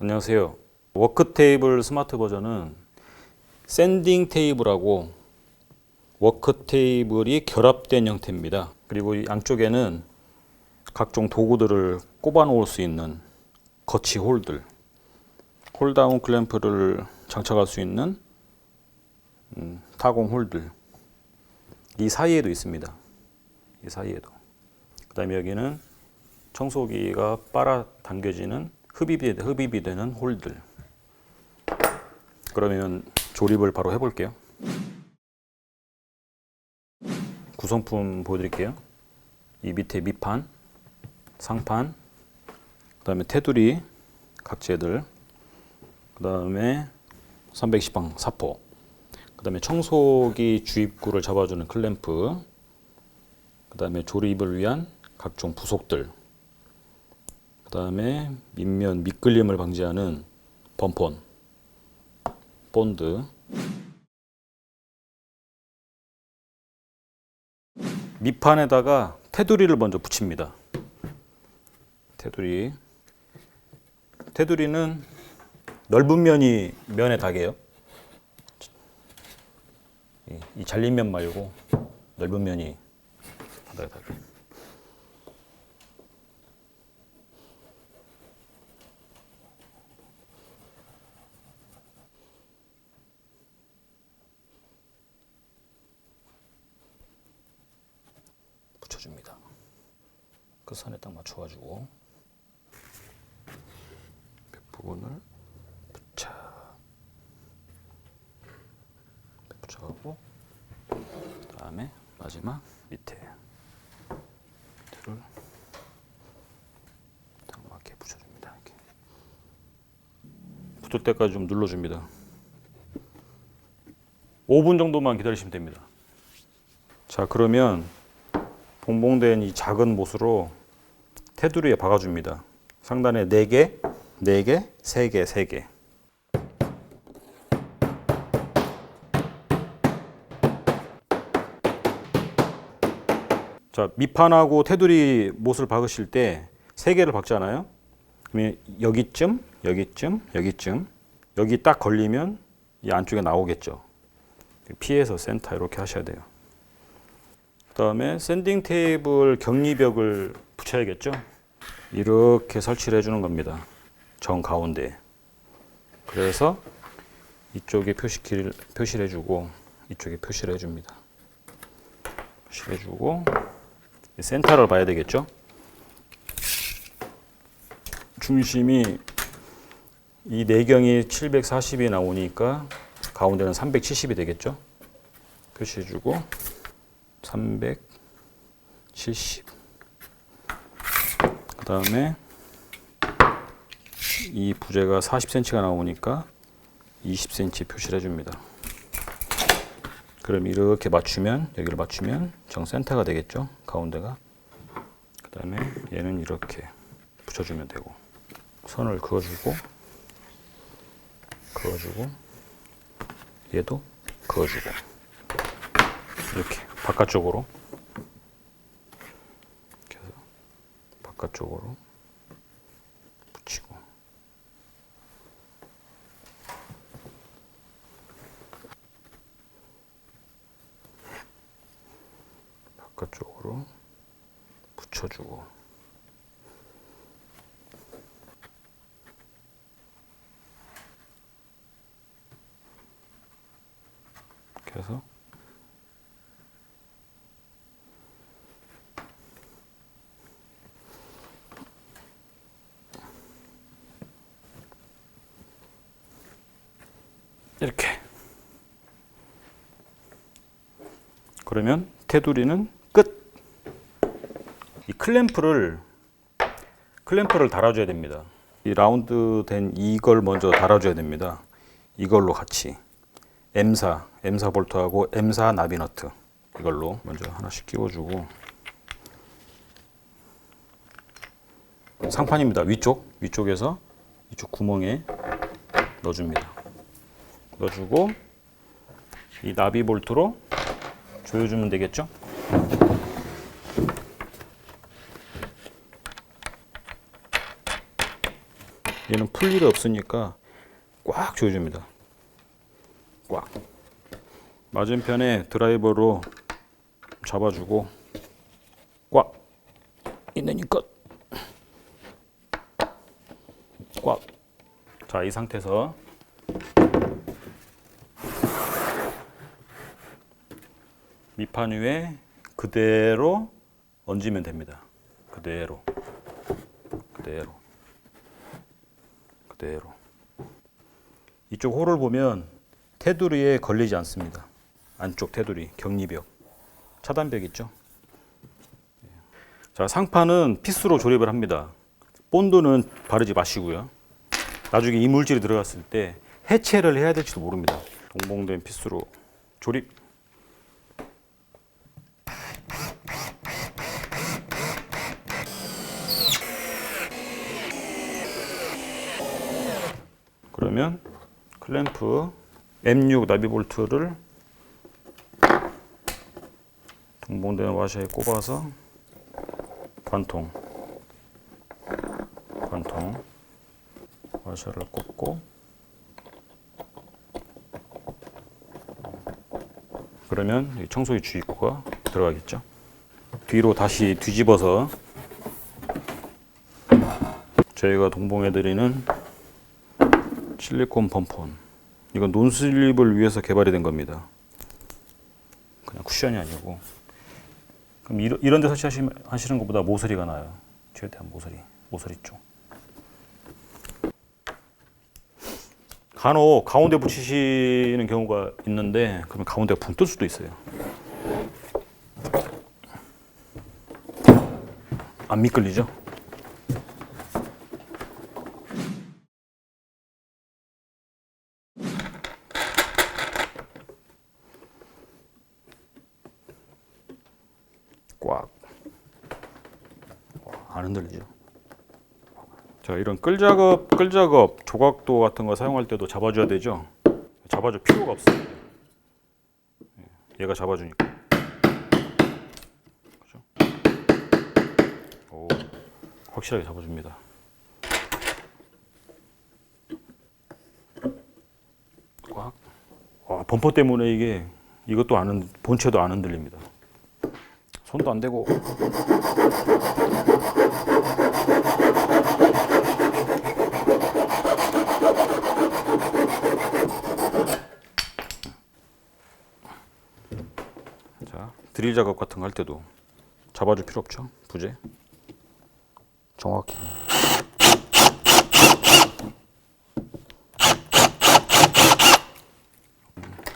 안녕하세요. 워크 테이블 스마트 버전은 샌딩 테이블하고 워크 테이블이 결합된 형태입니다. 그리고 이 양쪽에는 각종 도구들을 꼽아 놓을 수 있는 거치 홀들, 홀다운 클램프를 장착할 수 있는 음, 타공 홀들 이 사이에도 있습니다. 이 사이에도. 그다음에 여기는 청소기가 빨아 당겨지는 흡입이, 흡입이 되는 홀들. 그러면 조립을 바로 해볼게요. 구성품 보여드릴게요. 이 밑에 밑판, 상판, 그 다음에 테두리 각재들, 그 다음에 310방 사포, 그 다음에 청소기 주입구를 잡아주는 클램프, 그 다음에 조립을 위한 각종 부속들, 그 다음에 밑면 미끌림을 방지하는 범폰, 본드, 밑판에다가 테두리를 먼저 붙입니다. 테두리. 테두리는 넓은 면이 면에 닿게요. 이, 이 잘린 면 말고 넓은 면이. 붙여줍니다. 그 선에 딱 맞춰가지고 몇 부분을 붙여 붙여가고 그 다음에 마지막 밑에 딱 맞게 붙여줍니다. 이렇게 붙을 때까지 좀 눌러줍니다. 5분 정도만 기다리시면 됩니다. 자 그러면 봉봉된 이 작은 못으로 테두리에 박아줍니다. 상단에 4개, 4개, 3개, 3개. 자, 밑판하고 테두리 못을 박으실 때 3개를 박잖아요. 그러면 여기쯤, 여기쯤, 여기쯤. 여기 딱 걸리면 이 안쪽에 나오겠죠. 피해서 센터 이렇게 하셔야 돼요. 그 다음에 샌딩 테이블 격리벽을 붙여야겠죠. 이렇게 설치를 해주는 겁니다. 정 가운데. 그래서 이쪽에 표시키를 표시를 해주고 이쪽에 표시를 해줍니다. 표시를 해주고 센터를 봐야 되겠죠. 중심이 이 내경이 740이 나오니까 가운데는 370이 되겠죠. 표시해주고 370. 그 다음에 이 부재가 40cm가 나오니까 20cm 표시를 해줍니다. 그럼 이렇게 맞추면 여기를 맞추면 정센터가 되겠죠. 가운데가. 그 다음에 얘는 이렇게 붙여주면 되고 선을 그어주고 그어주고 얘도 그어주고 이렇게 바깥쪽으로 이렇게 해서 바깥쪽으로 붙이고. 바깥쪽으로 붙여주고. 이렇게 해서 이렇게 그러면 테두리는 끝. 이 클램프를 클램프를 달아줘야 됩니다. 이 라운드 된 이걸 먼저 달아줘야 됩니다. 이걸로 같이 M사 M사 볼트하고 M사 나비너트 이걸로 먼저 하나씩 끼워주고 상판입니다. 위쪽 위쪽에서 이쪽 구멍에 넣어줍니다. 넣어주고 이 나비 볼트로 조여주면 되겠죠? 얘는 풀 일이 없으니까 꽉 조여줍니다. 꽉. 맞은편에 드라이버로 잡아주고 꽉 있으니까 꽉. 자, 이 상태에서 밑판 위에 그대로 얹으면 됩니다. 그대로. 그대로. 그대로. 이쪽 홀을 보면 테두리에 걸리지 않습니다. 안쪽 테두리, 격리벽. 차단벽 있죠? 자, 상판은 피스로 조립을 합니다. 본드는 바르지 마시고요. 나중에 이물질이 들어갔을 때 해체를 해야 될지도 모릅니다. 동봉된 피스로 조립. 그러면 클램프 M6 나비 볼트를 동봉된 와셔에 꼽아서 관통 관통 와셔를 꼽고 그러면 이 청소기 주입구가 들어가겠죠. 뒤로 다시 뒤집어서 저희가 동봉해 드리는 실리콘 펌폰. 이건 논슬립을 위해서 개발이 된 겁니다. 그냥 쿠션이 아니고. 그럼 이런, 이런 데 설치하시는 것보다 모서리가 나요. 최대한 모서리, 모서리 쪽. 간혹 가운데 붙이시는 경우가 있는데 그러면 가운데가 붕 뜰 수도 있어요. 안 미끌리죠? 안 흔들리죠? 자, 이런 끌 작업, 끌 작업, 조각도 같은 거 사용할 때도 잡아줘야 되죠? 잡아줄 필요가 없어요. 예, 얘가 잡아주니까. 그죠? 오, 확실하게 잡아줍니다. 꽉. 와, 범퍼 때문에 이게 이것도 안 흔, 본체도 안 흔들립니다. 손도 안 대고 자 드릴 작업 같은 거 할 때도 잡아줄 필요 없죠? 부재? 정확히.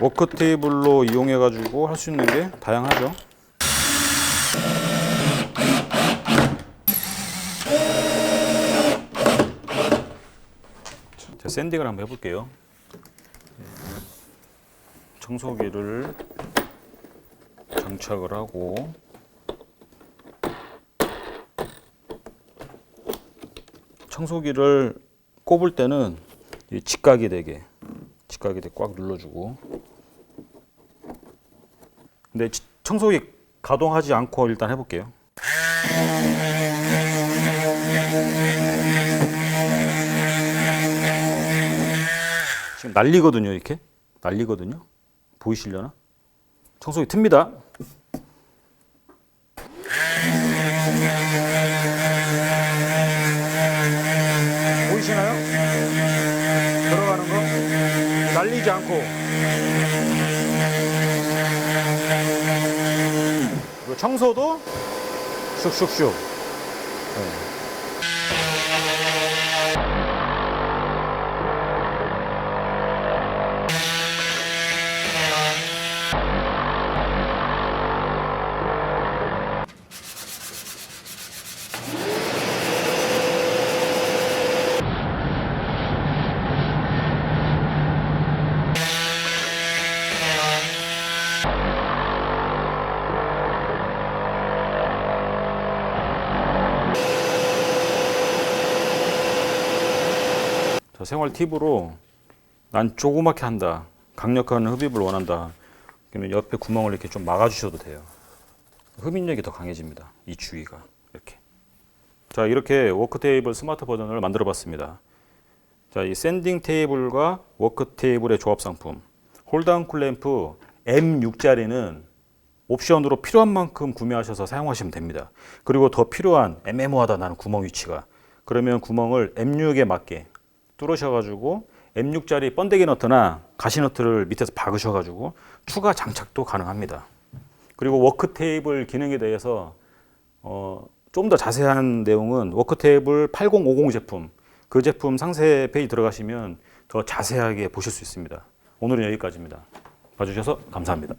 워크 테이블로 이용해 가지고 할 수 있는 게 다양하죠? 자, 샌딩을 한번 해볼게요. 청소기를 장착을 하고 청소기를 꼽을 때는 이 직각이 되게 직각이 되게 꽉 눌러주고 근데 지- 청소기 가동하지 않고 일단 해볼게요. 지금 난리거든요, 이렇게. 난리거든요. 보이시려나? 청소기 틉니다. 보이시나요? 들어가는 거? 날리지 않고. 청소도 슉슉슉. 네. 생활 팁으로 난 조그맣게 한다. 강력한 흡입을 원한다. 그러면 옆에 구멍을 이렇게 좀 막아주셔도 돼요. 흡입력이 더 강해집니다. 이 주위가 이렇게. 자 이렇게 워크 테이블 스마트 버전을 만들어 봤습니다. 자, 이 샌딩 테이블과 워크 테이블의 조합 상품. 홀다운 쿨램프 M6짜리는 옵션으로 필요한 만큼 구매하셔서 사용하시면 됩니다. 그리고 더 필요한 애매모하다 나는 구멍 위치가 그러면 구멍을 M6에 맞게 뚫으셔가지고 M6짜리 번데기 너트나 가시 너트를 밑에서 박으셔가지고 추가 장착도 가능합니다. 그리고 워크 테이블 기능에 대해서 어, 좀 더 자세한 내용은 워크 테이블 8050 제품 그 제품 상세 페이지 들어가시면 더 자세하게 보실 수 있습니다. 오늘은 여기까지입니다. 봐주셔서 감사합니다.